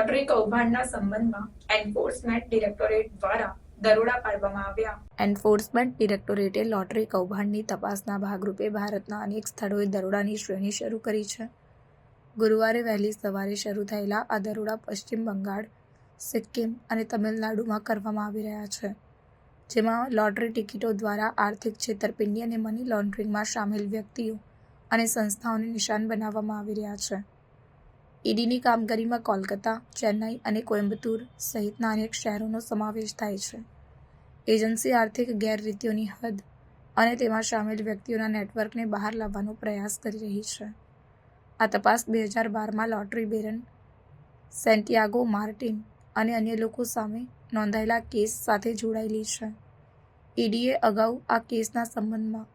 Lottery કૌભાંડના સંબંધમાં enforcement directorate દ્વારા દરોડા પાડવામાં આવ્યા. એન્ફોર્સમેન્ટ ડિરેક્ટોરેટે લોટરી કૌભાંડની તપાસના ભાગરૂપે ભારતના અનેક સ્થળોએ દરોડાની શ્રેણી શરૂ કરી છે. ગુરુવારે વહેલી સવારે શરૂ થયેલા આ દરોડા પશ્ચિમ બંગાળ, સિક્કિમ અને તમિલનાડુમાં કરવામાં આવી રહ્યા છે, જેમાં લોટરી ટિકિટો દ્વારા આર્થિક છેતરપિંડી અને મની લોન્ડરિંગમાં સામેલ વ્યક્તિઓ અને સંસ્થાઓને નિશાન બનાવવામાં આવી રહ્યા છે. ઈડીની કામગીરીમાં કોલકાતા, ચેન્નઈ અને કોઇમ્બતુર સહિતના અનેક શહેરોનો સમાવેશ થાય છે. એજન્સી આર્થિક ગેરરીતિઓની હદ અને તેમાં સામેલ વ્યક્તિઓના નેટવર્કને બહાર લાવવાનો પ્રયાસ કરી રહી છે. આ તપાસ બે હજાર બારમાં લોટરી બેરન, સેન્ટિયાગો માર્ટિન અને અન્ય લોકો સામે નોંધાયેલા કેસ સાથે જોડાયેલી છે. ઈડીએ અગાઉ આ કેસના સંબંધમાં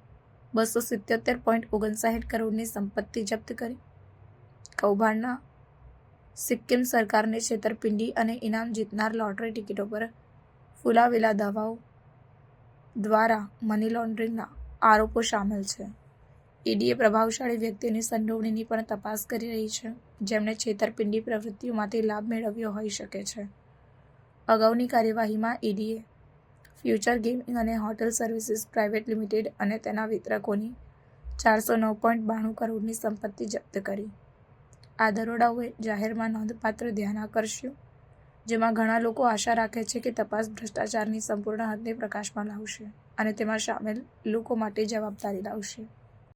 બસો સિત્યોતેર પોઈન્ટ ઓગણસાઠ કરોડની સંપત્તિ જપ્ત કરી. કૌભાંડના સિક્કિમ સરકારને છેતરપિંડી અને ઇનામ જીતનાર લોટરી ટિકિટો પર ફુલાવેલા દાવાઓ દ્વારા મની લોન્ડરિંગના આરોપો સામેલ છે. ઈડીએ પ્રભાવશાળી વ્યક્તિની સંડોવણીની પણ તપાસ કરી રહી છે. જેમણે છેતરપિંડી પ્રવૃત્તિઓમાંથી લાભ મેળવ્યો હોઈ શકે છે. અગાઉની કાર્યવાહીમાં ઈડીએ ફ્યુચર ગેમિંગ અને હોટેલ સર્વિસીસ પ્રાઇવેટ લિમિટેડ અને તેના વિતરકોની ચારસો નવ પોઈન્ટ બાણું કરોડની સંપત્તિ જપ્ત કરી. આ દરોડાઓએ જાહેરમાં નોંધપાત્ર ધ્યાન આકર્ષ્યું, જેમાં ઘણા લોકો આશા રાખે છે કે તપાસ ભ્રષ્ટાચારની સંપૂર્ણ હદને પ્રકાશમાં લાવશે અને તેમાં સામેલ લોકો માટે જવાબદારી લાવશે.